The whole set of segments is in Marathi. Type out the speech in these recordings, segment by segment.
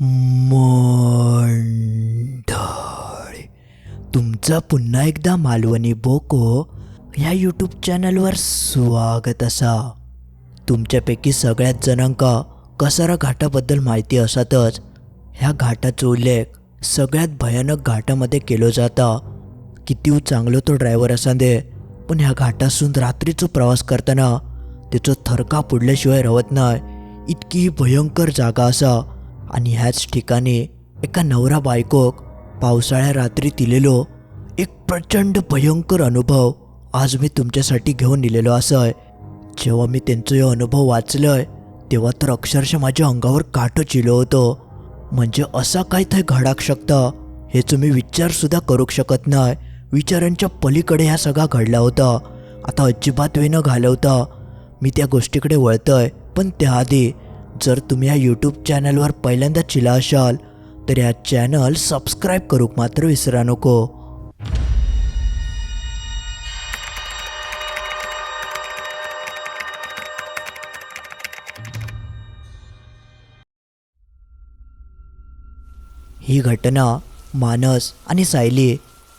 मंडळी तुमचं पुन्हा एकदा मालवणी बोको ह्या यूट्यूब चॅनलवर स्वागत असा. तुमच्यापैकी सगळ्याच जणांका कसारा घाटाबद्दल माहिती असतच. ह्या घाटाचा उल्लेख सगळ्यात भयानक घाटामध्ये केलो जाता. किती चांगलो तो ड्रायव्हर असा दे पण ह्या घाटासून रात्रीचो प्रवास करताना त्याचो थरका पुडल्याशिवाय रवत नाही. इतकी भयंकर जागा असा. आणि ह्याच ठिकाणी एका नवरा बायकोक पावसाळ्या रात्री दिलेलो एक प्रचंड भयंकर अनुभव आज मी तुमच्यासाठी घेऊन दिलेलो असय. जेव्हा मी त्यांचं हे अनुभव वाचलंय तेव्हा तर अक्षरशः माझ्या अंगावर काटो चिलो होतो. म्हणजे असा काय थंय घडाक शकता हे मी विचारसुद्धा करू शकत नाही. विचारांच्या पलीकडे ह्या सगळा घडला होता. आता अजिबात वेळ न घालवता मी त्या गोष्टीकडे वळतोय. पण त्याआधी जर तुम्ही या यूट्यूब चॅनलवर पहिल्यांदा चिला असाल तर या चॅनल सबस्क्राईब करूक मात्र विसरा नको. ही घटना मानस आणि सायली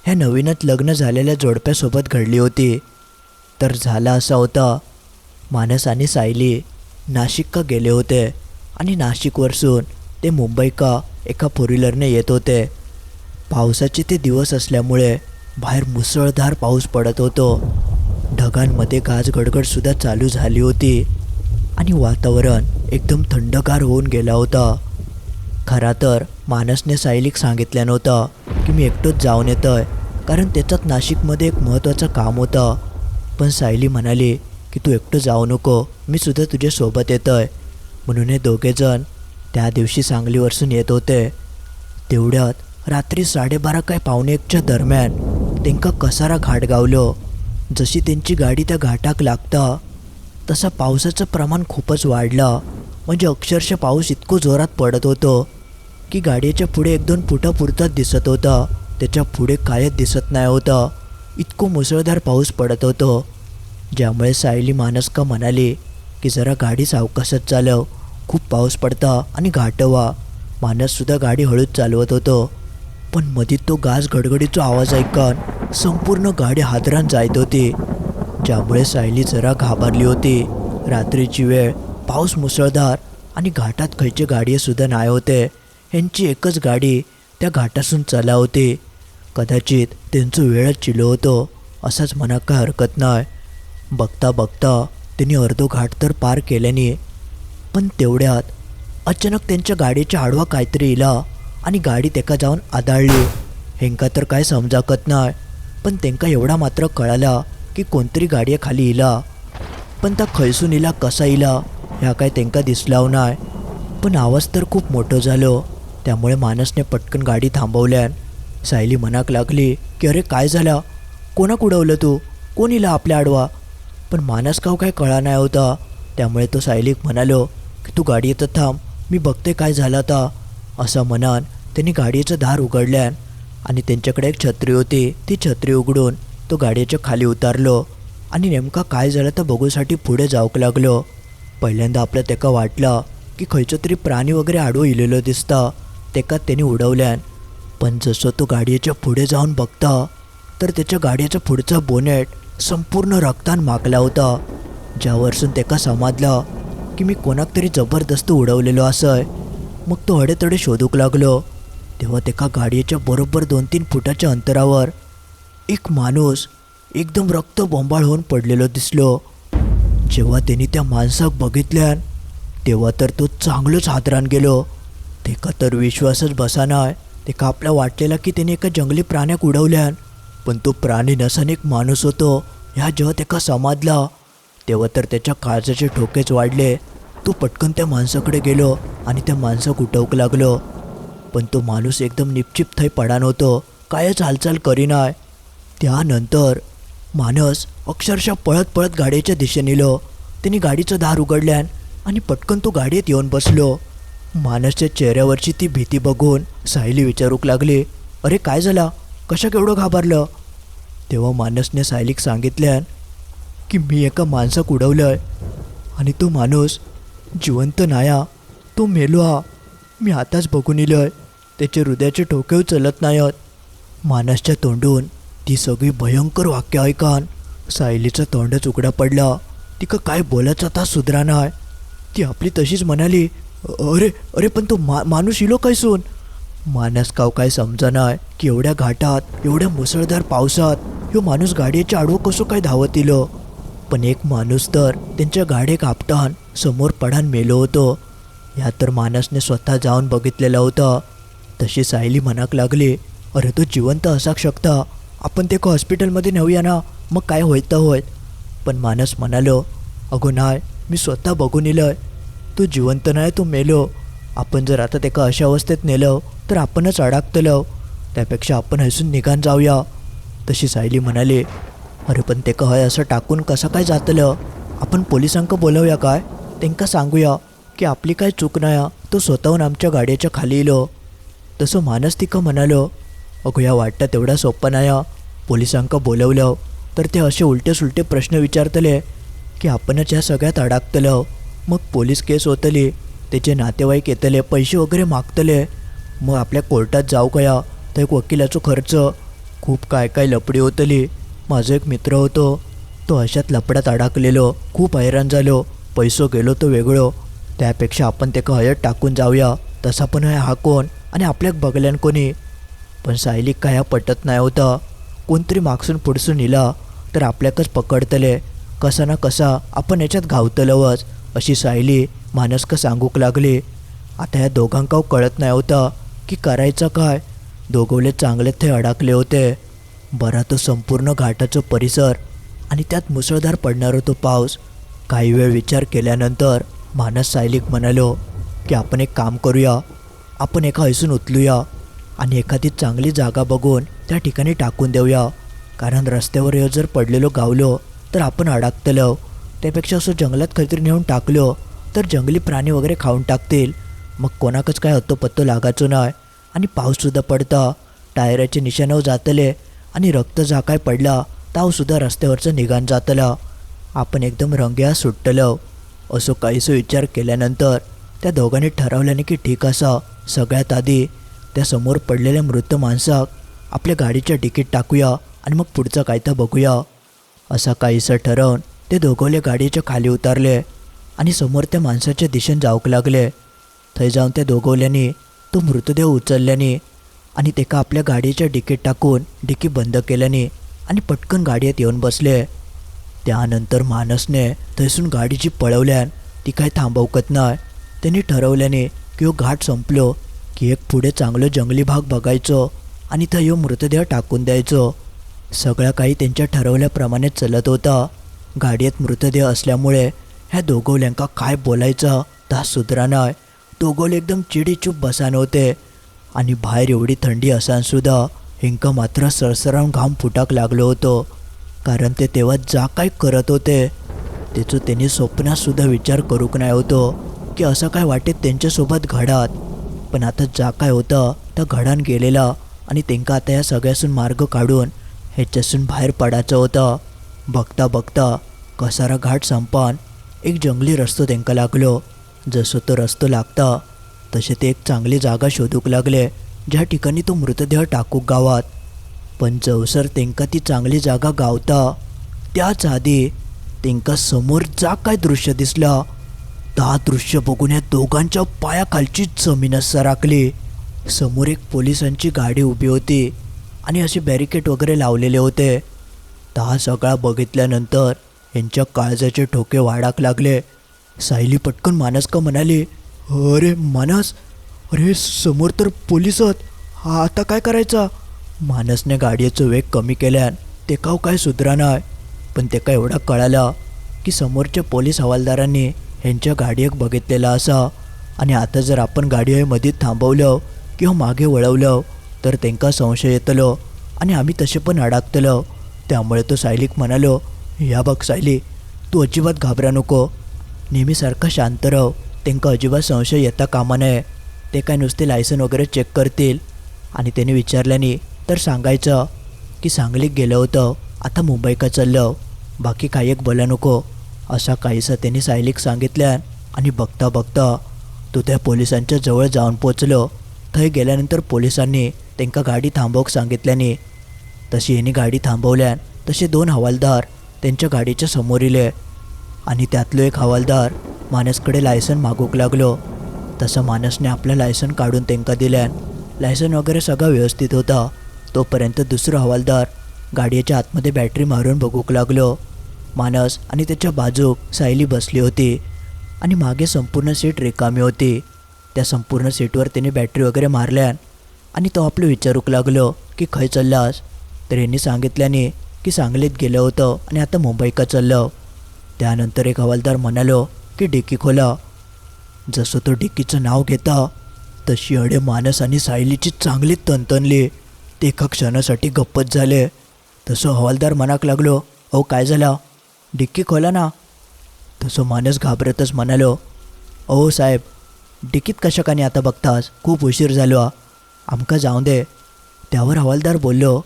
ह्या नवीनच लग्न झालेल्या जोडप्यासोबत घडली होती. तर झाला असा होता मानस आणि सायली नाशिक का गेले होते. आणि नाशिकवरसून ते मुंबई का एका फोर व्हीलरने येत होते. पावसाचे ते दिवस असल्यामुळे बाहेर मुसळधार पाऊस पडत होतो. ढगांमध्ये गाज गडगडसुद्धा चालू झाली होती. आणि वातावरण एकदम थंडगार होऊन गेला होता. खरा तर मानसने सायलीक सांगितलं नव्हतं की मी एकटंच जाऊन येतोय कारण त्याच्यात नाशिकमध्ये एक महत्त्वाचं काम होतं. पण सायली म्हणाली की तू एकटं जाऊ नको मी सुद्धा तुझ्यासोबत येतोय. म्हणून हे दोघेजण त्या दिवशी सांगलीवरसून येत होते. तेवढ्यात रात्री साडेबारा काय पावणे एकच्या दरम्यान त्यांका कसारा घाट गावलो. जशी त्यांची गाडी त्या घाटाक लागता तसा पावसाचं प्रमाण खूपच वाढलं. म्हणजे अक्षरशः पाऊस इतकं जोरात पडत होतो की गाडीच्या पुढे एक दोन फुटापुरताच दिसत होता. त्याच्या पुढे कायच दिसत नाही होतं. इतकं मुसळधार पाऊस पडत होतो. ज्यामुळे सायली मानसका म्हणाली की जरा गाडी सावकाशच चालव. खूप पाऊस पडता आणि घाटवा. मानससुद्धा गाडी हळूच चालवत होतो. पण मधीत तो गाज गडगडीचा आवाज ऐकून संपूर्ण गाडी हादरान जायत होती. ज्यामुळे सायली जरा घाबरली होती. रात्रीची वेळ पाऊस मुसळधार आणि घाटात खयचे गाडीसुद्धा नाही होते. ह्यांची एकच गाडी त्या घाटासून चला होती. कदाचित त्यांचं वेळच चिलो होतो असंच म्हणा काय हरकत नाही बघता बघता त्यांनी अर्धो घाट तर पार केल्याने पण तेवढ्यात अचानक त्यांच्या गाडीच्या आडवा काहीतरी इला आणि गाडी तेका जाऊन आदाळली. हेंका तर काय समजाकत नाही पण तेंका एवढा मात्र कळाला की कोणतरी गाडी खाली इला. पण त्या खैसून इला कसा इला ह्या काय तेंका दिसलाव नाही पण आवाज तर खूप मोठं झालो त्यामुळे मानसने पटकन गाडी थांबवल्यान सायली मनाक लागली की अरे काय झालं? कोणाक उडवलं तू? कोण इला आपल्या आडवा? पण मानस काव काय कळा नाही होता. त्यामुळे तो सायलीक म्हणालो की तू गाडी येतं थांब मी बघते काय झालं आता. असं म्हणान त्यांनी गाडीचं दार उघडल्यान आणि त्यांच्याकडे एक छत्री होती. ती छत्री उघडून तो गाडीच्या खाली उतारलो आणि नेमका काय झालं तर बघूसाठी पुढे जाऊक लागलो. पहिल्यांदा आपलं तेका वाटलं की खंयचो तरी प्राणी वगैरे आडू इलेलो दिसता. तेका त्यांनी उडवल्यान पण जसं तो गाडीच्या पुढे जाऊन बघता तर त्याच्या गाडीचा पुढचा बोनेट संपूर्ण रक्तान मागला होता. ज्यावरसून तेका समाजला की मी कोणाक तरी जबरदस्त उडवलेलो असय मग तो हडेतडे शोधूक लागलो. तेव्हा तेका गाडीच्या बरोबर दोन तीन फुटाच्या अंतरावर एक माणूस एकदम रक्त बोंबाळ होऊन पडलेलो दिसलो. जेव्हा त्यांनी त्या माणसाक बघितल्यान तेव्हा तर तो चांगलोच हादरान गेलो. तेका तर विश्वासच बसानाय तेका आपल्या वाटलेला की त्याने एका जंगली प्राण्याक उडवल्यान पण तो प्राणी नसन एक माणूस होतो. ह्या जेव्हा त्याका समाजला. तेव्हा तर त्याच्या काळजाचे ठोकेच वाढले. तो पटकन त्या माणसाकडे गेलो आणि त्या माणसाक उठवक लागलो. पण तो माणूस एकदम निपचिप थंय पडा नव्हतो कायच हालचाल करीनाय. त्यानंतर मानस अक्षरशः पळत पळत गाडीच्या दिशेने नेलो त्यांनी गाडीचं दार उघडल्यान आणि पटकन तो गाडीत येऊन बसलो. मानसच्या चेहऱ्यावरची ती भीती बघून सायली विचारूक लागली अरे काय झाला? कशा केवढं घाबरलं? तेव्हा मानसने सायलीक सांगितल्यान की मी एका माणसाक उडवलं आहे आणि तो माणूस जिवंत नाया तो मेलो हा. मी आताच बघून इलोय त्याचे हृदयाचे ठोके चलत नाहीत मानसच्या तोंडून ती सगळी भयंकर वाक्य ऐकान सायलीचं तोंडच उघडा पडला. तिका काय बोलायचं आता सुधरा नाही ती आपली तशीच म्हणाली अरे अरे पण तो मा माणूस इलो काय सोन? मानस काव काय समजा नाही की एवढ्या घाटात एवढ्या मुसळधार पावसात? ह्यो माणूस गाडीच्या आडवं कसो काय धावत इलो पण एक माणूस तर त्यांच्या गाडीक आपटान समोर पडान मेलो होतो. ह्या तर मानसने स्वतः जाऊन बघितलेलं होतं. तशी सायली मनाक लागली अरे तो जिवंत असाक शकता. आपण ते हॉस्पिटलमध्ये नेऊया ना मग काय होईल तर होईल. पण मानस म्हणालो अगो नाय मी स्वतः बघून इलं तो जिवंत नाही तो मेलो. आपण जर आता त्याका अशा अवस्थेत नेलं तर आपणच अडागतलं त्यापेक्षा आपण हसून निघान जाऊया. तशी सायली म्हणाली अरे पण ते हय असं टाकून कसं काय जातलं? आपण पोलिसांक बोलवूया काय? त्यांका सांगूया की आपली काय चूक नाही तो स्वतःहून आमच्या गाडीच्या खाली इलो तसं मानस तिकं म्हणालो अगो या वाटतं तेवढा सोप्पा नाही पोलिसांक बोलवलं तर ते असे उलटे सुलटे प्रश्न विचारतले की आपणच या सगळ्यात अडागतलं मग पोलीस केस होतली. त्याचे नातेवाईक येतले पैसे वगैरे मागतले. मग आपल्या कोर्टात जाऊ कया तर एक वकिलाचो खर्च. खूप काय काय लपडी होतली. माझा एक मित्र होतो. तो अशात लपड्यात अडकलेलो. खूप हैराण झालो. पैसो गेलो तो वेगळो. त्यापेक्षा आपण त्याका हयत टाकून जाऊया. तसा पण आहे हा कोण? आणि आपल्याक बघल्यान कोणी? पण सायलीक काय पटत नाही होता. कोणतरी मागसून पुढसून इला तर आपल्याकच पकडतले. कसा ना कसा आपण याच्यात घावतलवच अशी सायली मानसक सांगूक लागली. आता या दोघांका कळत नाही होता की करायचं काय. दोघवले चांगले ते अडकले होते. बरा तो संपूर्ण घाटाचा परिसर आणि त्यात मुसळधार पडणारा तो पाऊस. काही वेळ विचार केल्यानंतर मानस सायलीक म्हणालो की आपण एक काम करूया. आपण एका हैसून उचलूया आणि एखादी चांगली जागा बघून त्या ठिकाणी टाकून देऊया. कारण रस्त्यावर जर पडलेलो गावलो तर आपण अडकतलो. त्यापेक्षा असं जंगलात काहीतरी नेऊन टाकलो. तर जंगली प्राणी वगैरे खाऊन टाकतील. मग कोणाकच काय हत्तो पत्तो लागायचो नाही. आणि पाऊससुद्धा पडता. टायराचे निशाणं जातले. आणि रक्त जा काय पडला तावसुद्धा रस्त्यावरचं निघान जातला. आपण एकदम रंग्या सुटलं असो काहीसो विचार केल्यानंतर त्या दोघांनी ठरवल्याने की ठीक असा. सगळ्यात आधी त्या समोर पडलेल्या मृत माणसाक आपल्या गाडीच्या तिकीट टाकूया. आणि मग पुढचं काय तर बघूया. असा काहीसं ठरवून ते दोघवले गाडीच्या खाली उतरले. आणि समोर त्या माणसाच्या दिशेने जाऊक लागले. थंय जाऊन त्या दोघवल्याने तो मृतदेह उचलल्याने आणि तेका आपल्या गाडीच्या डिकीट टाकून डिकी बंद केल्याने आणि पटकन गाडीत येऊन बसले. त्यानंतर मानसने थंयसून गाडीची पळवल्यान ती काय थांबवकत नाही त्यांनी ठरवल्याने की हो घाट संपलो की एक पुढे चांगलं जंगली भाग बघायचो आणि थं ह्यो मृतदेह टाकून द्यायचो. सगळं काही त्यांच्या ठरवल्याप्रमाणे चलत होता. गाडीत मृतदेह असल्यामुळे ह्या दोघोल्यांका काय बोलायचं ता सुधरा नाय. दोघोले एकदम चिडीचूप बसान होते. आणि बाहेर एवढी थंडी असानसुद्धा हिंका मात्र सरसराम घाम फुटाक लागलो होतो. कारण ते तेव्हा जा काय करत होते त्याचं त्यांनी स्वप्नातसुद्धा विचार करूक नाही होतो की असं काय वाटेत त्यांच्यासोबत घडात. पण आता जा काय होतं तर घडान गेलेला आणि त्यांका आता या सगळ्यासून मार्ग काढून ह्याच्यासून बाहेर पडायचं होतं. बघता बघता कसारा घाट संपान एक जंगली रस्तो त्यांका लागलो. जसं तो रस्तो लागता तसे ते एक चांगली जागा शोधूक लागले ज्या ठिकाणी तो मृतदेह टाकूक गावात. पण जवसर तेंका ती चांगली जागा गावता. त्याच आधी तेंका समोर जा काय दृश्य दिसला? ता दृश्य बघून या दोघांच्या पायाखालची जमीनच सराकली समोर एक पोलिसांची गाडी उभी होती आणि असे बॅरिकेड वगैरे लावलेले होते. ता सगळा बघितल्यानंतर यांच्या काळजाचे ठोके वाढाक लागले. सायली पटकन मानस का म्हणाली अरे मानस अरे समोर तर पोलीस हा आता काय करायचा? मानसने गाडीचं वेग कमी केल्यान ते काव काय सुधराणार. पण ते काय एवढा कळाला की समोरच्या पोलीस हवालदारांनी ह्यांच्या गाडीक बघितलेला असा. आणि आता जर आपण गाडी मध्ये थांबवलं किंवा मागे वळवलं तर त्यांका संशय येतलो आणि आम्ही तसे पण अडकतलो. त्यामुळे तो सायलीक म्हणालो या बघ सायली तू अजिबात घाबरा नको. नेहमीसारखा शांत राह. त्यांना अजिबात संशय येता कामा नये. ते काय नुसते लायसन वगैरे चेक करतील. आणि त्याने विचारल्याने तर सांगायचं की सांगलीत गेलं होतं. आता मुंबई का चाललं. बाकी काही एक बोला नको. असा काहीसा त्यांनी सायलीक सांगितल्या आणि बघता बघता तो त्या पोलिसांच्या जवळ जाऊन पोचलो थंय गेल्यानंतर पोलिसांनी त्यांका गाडी थांबवक सांगितल्याने तशी यांनी गाडी थांबवल्यान तसे दोन हवालदार त्यांच्या गाडीच्या समोर इले आणि त्यातलो एक हवालदार मानसकडे लायसन मागूक लागलो. तसं मानसने आपलं लायसन काढून त्यांका दिल्यान लायसन वगैरे सगळा व्यवस्थित होता. तोपर्यंत दुसरा हवालदार गाडीच्या आतमध्ये बॅटरी मारून बघूक लागलो. मानस आणि त्याच्या बाजूक सायली बसली होती. आणि मागे संपूर्ण सीट रिकामी होती. त्या संपूर्ण सीटवर त्याने बॅटरी वगैरे मारल्यान आणि तो आपलं विचारूक लागलो की खय चाललास? तर यांनी सांगितल्याने की सांगलीत गेलं होतं आणि आता मुंबईकडं चाललं. त्यानंतर एक हवालदार म्हणालो की डिक्की खोला. जसं तो डिक्कीचं नाव घेता तशी अडे मानस आणि सायलीची चांगली तनतनली. ते एका क्षणासाठी गप्पच झाले. तसं हवालदार मनाक लागलो अहो काय झालं? डिक्की खोला ना. तसं मानस घाबरतच म्हणालो अहो साहेब डिकीत कशाकाने आता बघतास? खूप उशीर झालो. आमका जाऊ दे. त्यावर हवालदार बोललो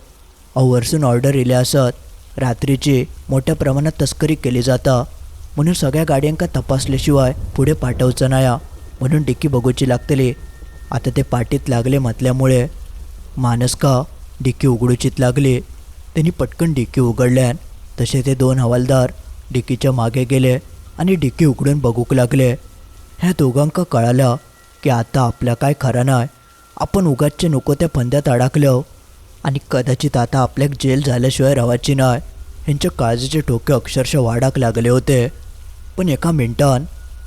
अहो ऑर्डर इले असत. रात्रीची मोठ्या प्रमाणात तस्करी केली जाता. म्हणून सगळ्या गाड्यांका तपासल्याशिवाय पुढे पाठवचं नाया म्हणून डिक्की बघूची लागतली. आता ते पाठीत लागले म्हटल्यामुळे मानसका डिक्की उघडूचीत लागली. त्यांनी पटकन डिक्की उघडल्यान तसे ते दोन हवालदार डिक्कीच्या मागे गेले आणि डिक्की उघडून बघूक लागले. ह्या दोघांका कळालं की आता आपल्या काय खरं नाही आपण उगाचचे नको त्या फंद्यात अडकलो. आणि कदाचित आता आपल्याक जेल झाल्याशिवाय रवाची नाही. ह्यांच्या काळजीचे टोके अक्षरशः वाढाक लागले होते. पण एका मिनटान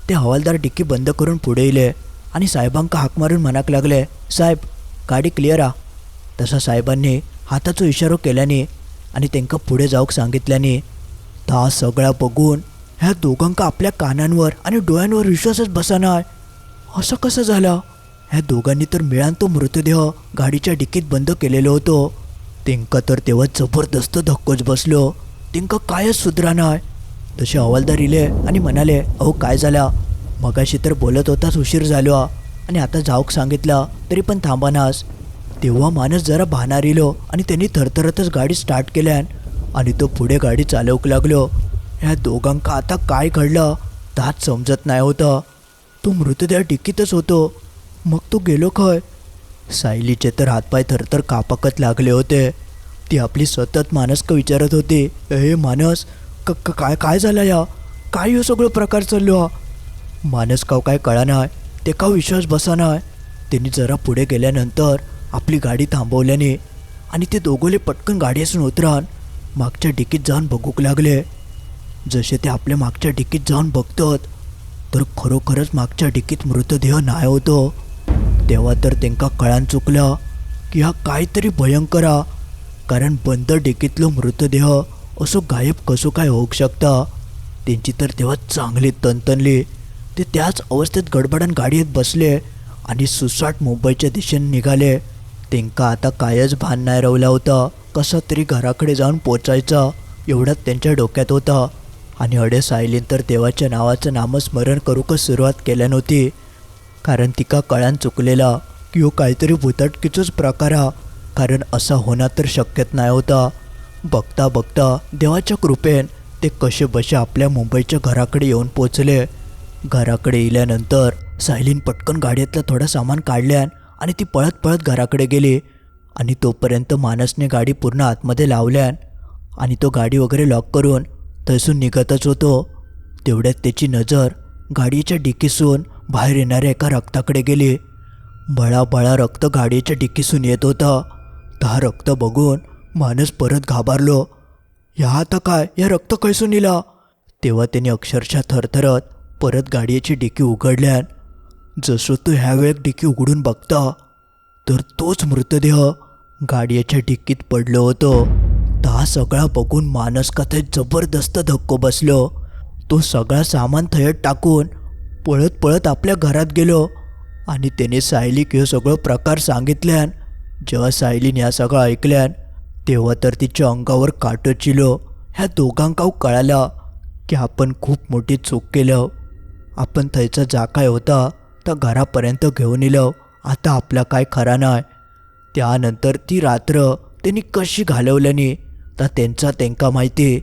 ते हवालदार डिक्की बंद करून पुढे येले आणि साहेबांका हाक मारून म्हणाक लागले साहेब गाडी क्लिअर आ. तसा साहेबांनी हाताचो इशारो केल्याने आणि त्यांका पुढे जाऊक सांगितल्याने ता सगळा बघून ह्या दोघांका आपल्या कानांवर आणि डोळ्यांवर विश्वासच बसानाय. असं कसं झालं? ह्या दोघांनी तर मिळान तो मृतदेह गाडीच्या डिकीत बंद केलेलो होतो. तेंका तर तेव्हा जबरदस्त धक्कोच बसलो. तेंका कायच सुधरा नाय. तसे हवालदार इले आणि म्हणाले अहो काय झाला? मगाशी तर बोलत होताच उशीर झालो. आणि आता जाऊक सांगितला तरी पण थांबानास तेव्हा माणूस जरा भानार इलो आणि त्यांनी थरथरतच गाडी स्टार्ट केल्यान आणि तो पुढे गाडी चालवूक लागलो. ह्या दोघांका आता काय घडलं? ताच समजत नाही होतं. तो मृतदेह डिकीतच होतो. मग तो गेलो खय सायलीचे तर हातपाय थरथर कापाकत लागले होते. ती आपली सतत मानस का विचारत होती ए मानस क काय काय झालं या? काय हो सगळं प्रकार चाललो हा? मानस काव काय कळा नाही ते का विश्वास बसा नाही त्यांनी जरा पुढे गेल्यानंतर आपली गाडी थांबवल्याने आणि ते दोघोले पटकन गाडीसून उतरान मागच्या डिकीत जाऊन बघूक लागले. जसे ते आपल्या मागच्या डिकीत जाऊन बघतात तर खरोखरच मागच्या डिकीत मृतदेह नाही होतो. तेव्हा तर त्यांका कळान चुकलं की हा काहीतरी भयंकर हा. कारण बंद डेकीतलो मृतदेह असो गायब कसो काय होऊ शकता. त्यांची तर तेव्हा चांगली तनतनली. ते त्याच अवस्थेत गडबडन गाडीत बसले आणि सुसाट मुंबईच्या दिशेने निघाले. त्यांका आता कायच भान नाही रवला होता. कसं तरी घराकडे जाऊन पोचायचा. एवढ्यात त्यांच्या डोक्यात होता. आणि अडे सायलीन तर देवाच्या नावाचं नामस्मरण करूकच सुरुवात केल्या नव्हती कारण तिका कळान चुकलेला. की हो काहीतरी भुताटकीचोच प्रकार हा. कारण असा होणार तर शक्यत नाही होता. बघता बघता देवाच्या कृपेन ते कसे बसे आपल्या मुंबईच्या घराकडे येऊन पोचले. घराकडे येल्यानंतर सायलीन पटकन गाडीतलं थोडं सामान काढल्यान आणि ती पळत पळत घराकडे गेली. आणि तोपर्यंत मानसने गाडी पूर्ण आतमध्ये लावल्यान आणि तो गाडी वगैरे लॉक करून थैसून निघतच होतो. तेवढ्यात त्याची नजर गाडीच्या डिकीसून बाहेर येणाऱ्या एका रक्ताकडे गेले. बळाबळा रक्त गाडीच्या डिक्कीसून येत होता. हा रक्त बघून माणूस परत घाबरलो. या आता काय? या रक्त कैसून इला तेव्हा त्याने अक्षरशः थरथरत परत गाडीची डिकी उघडल्यान जसं तो ह्या वेळेत डिकी उघडून बघता तर तोच मृतदेह गाडीच्या डिक्कीत पडलो होतो. ता सगळा बघून मानस कथेत जबरदस्त धक्को बसलो. तो सगळा सामान थयत टाकून पळत पळत आपल्या घरात गेलो आणि त्याने सायलीक हे सगळं प्रकार सांगितल्यान जेव्हा सायलीने ह्या सगळं ऐकल्यान तेव्हा तर तिच्या अंगावर काटो चिलो. ह्या दोघांकाव कळाला की आपण खूप मोठी चूक केलं. आपण थंयचा जा काय होता त्या घरापर्यंत घेऊन येलो आता आपला काय खरा नाही त्यानंतर ती रात्र त्यांनी कशी घालवल्यानी तर त्यांचा त्यांका माहिती.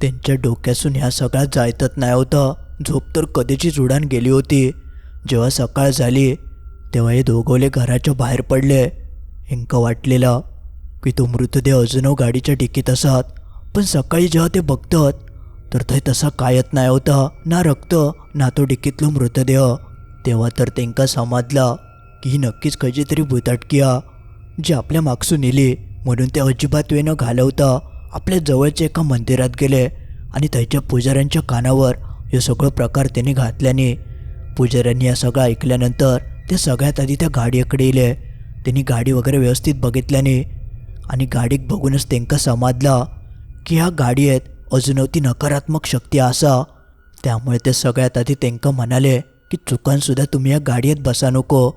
त्यांच्या डोक्यासून ह्या सगळ्या जायतच नाही होतं. झोप तर कधीची जुडान गेली होती. जेव्हा सकाळ झाली तेव्हा हे दोघोले घराच्या बाहेर पडले. हेंका वाटलेलं की तो मृतदेह अजूनव गाडीच्या डिकीत असत. पण सकाळी जेव्हा ते बघतात तर थंय तसा कायत नाही होता ना रक्त ना तो डिकीतलो मृतदेह. तेव्हा तर तेंका समाजला की ही नक्कीच खयची तरी भुताटकी हा जी आपल्या मागसून येली म्हणून ते अजिबात वेळ न घालवता. आपल्या जवळच्या एका मंदिरात गेले आणि थंयच्या पुजाऱ्यांच्या कानावर हे सगळं प्रकार त्याने घातल्याने पुजाऱ्यांनी या सगळं ऐकल्यानंतर ते सगळ्यात आधी त्या गाडीकडे येले. त्यांनी गाडी वगैरे व्यवस्थित बघितल्याने आणि गाडीक बघूनच त्यांका समाजला की ह्या गाडयेत अजूनवती नकारात्मक शक्ती आसा त्यामुळे ते सगळ्यात आधी त्यांका म्हणाले की चुकानसुद्धा तुम्ही या गाडयेत बसा नको.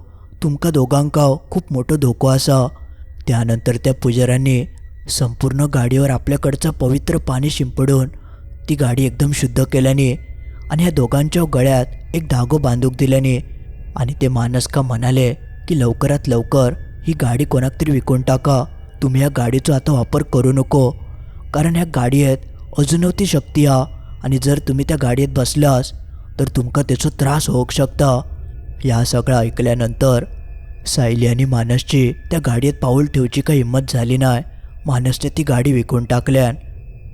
तुमका दोघांका खूप मोठो धोको आसा त्यानंतर त्या पुजाऱ्यांनी संपूर्ण गाडीवर आपल्याकडचं पवित्र पाणी शिंपडून ती गाडी एकदम शुद्ध केल्याने आणि ह्या दोघांच्या गळ्यात एक धागो बांधूक दिल्याने आणि ते मानसका म्हणाले की लवकरात लवकर ही गाडी कोणाक तरी विकून टाका. तुम्ही या गाडीचा आता वापर करू नको. कारण ह्या गाडयेत अजूनवती शक्ती हा. आणि जर तुम्ही त्या गाडीत बसलास तर तुमका त्याचो त्रास होऊक शकता. या सगळं ऐकल्यानंतर सायली आणि मानसची त्या गाडीत पाऊल ठेवची काही हिंमत झाली नाही. मानसने ती गाडी विकून टाकल्यान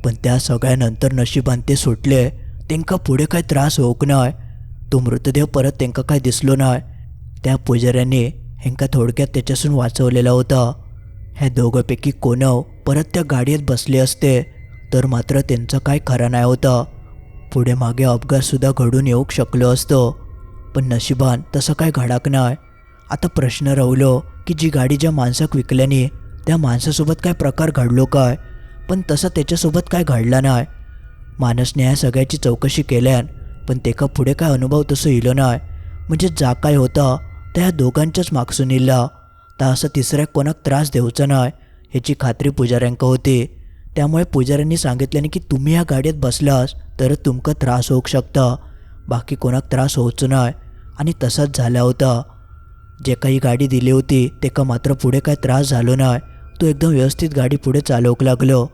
पण त्या सगळ्यानंतर नशिबान ते सुटले. तेंका पुढे काय त्रास होऊक नाय? तो मृतदेह परत तेंका काय दिसलो नाय? त्या पुजाऱ्यांनी हेंका थोडक्यात त्याच्यासून वाचवलेला होता. ह्या दोघांपैकी कोणव परत त्या गाडीत बसले असते तर मात्र त्यांचं काय खरं नाही होता. पुढे मागे अपघातसुद्धा घडून येऊक शकलो असतो पण नशिबान तसं काय घडाक नाही आता प्रश्न राहिलो की जी गाडी ज्या माणसाक विकल्याने त्या माणसासोबत काय प्रकार घडलो काय? पण तसं त्याच्यासोबत काय घडला नाही मानसने ह्या सगळ्याची चौकशी केल्यान पण तेका पुढे काय अनुभव तसं इलो नाही म्हणजे जा काय होता त्या ह्या दोघांच्याच मागसून इल्ला. तर असं तिसऱ्या कोणाक त्रास देऊचा नाही ह्याची खात्री पुजाऱ्यांका होती. त्यामुळे पुजाऱ्यांनी सांगितल्याने की तुम्ही ह्या गाडीत बसलास तर तुमका त्रास होऊ शकता. बाकी कोणाक त्रास होऊच नाही आणि तसाच झाला होता. जे काही गाडी दिली होती तेका मात्र पुढे काय त्रास झालो नाही तो एकदम व्यवस्थित गाडी पुढे चालवक लागलो.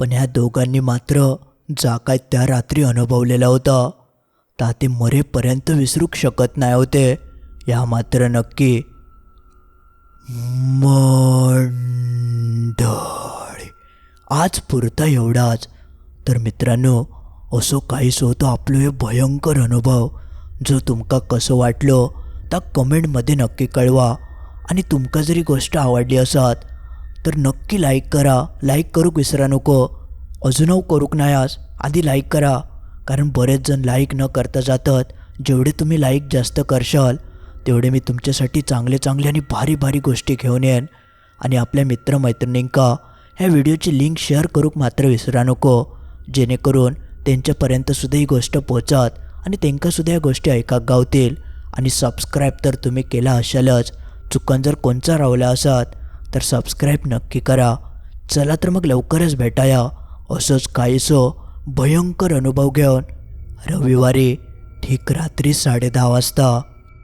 पण ह्या दोघांनी मात्र जा काय त्या रात्री अनुभवलेला होता. ता ते मरेपर्यंत विसरूक शकत नाही होते. या मात्र नक्की मंडळी. आज पुरता एवढाच. तर मित्रांनो असो काहीच होतो आपलो हे भयंकर अनुभव. जो तुमका कसं वाटलो ता कमेंटमध्ये नक्की कळवा. आणि तुमका जरी गोष्ट आवडली असत तर नक्की लाईक करा. लाईक करूक विसरा नको. अजूनही करूक नाही आज आधी लाईक करा. कारण बरेच जण लाईक न करता जातात. जेवढे तुम्ही लाईक जास्त करशाल तेवढे मी तुमच्यासाठी चांगले चांगले आणि भारी भारी गोष्टी घेऊन येईन. आणि आपल्या मित्रमैत्रिणींका ह्या व्हिडिओची लिंक शेअर करूक मात्र विसरा नको. जेणेकरून त्यांच्यापर्यंतसुद्धा ही गोष्ट पोचत आणि त्यांकासुद्धा या गोष्टी ऐकाक गावतील. आणि सबस्क्राईब तर तुम्ही केला असालच. चुकन जर कोणचा रावला असात तर सबस्क्राईब नक्की करा. चला तर मग लवकरच भेटाया. असंच काहीसं भयंकर अनुभव घेऊन रविवारी ठीक रात्री साडे दहा वाजता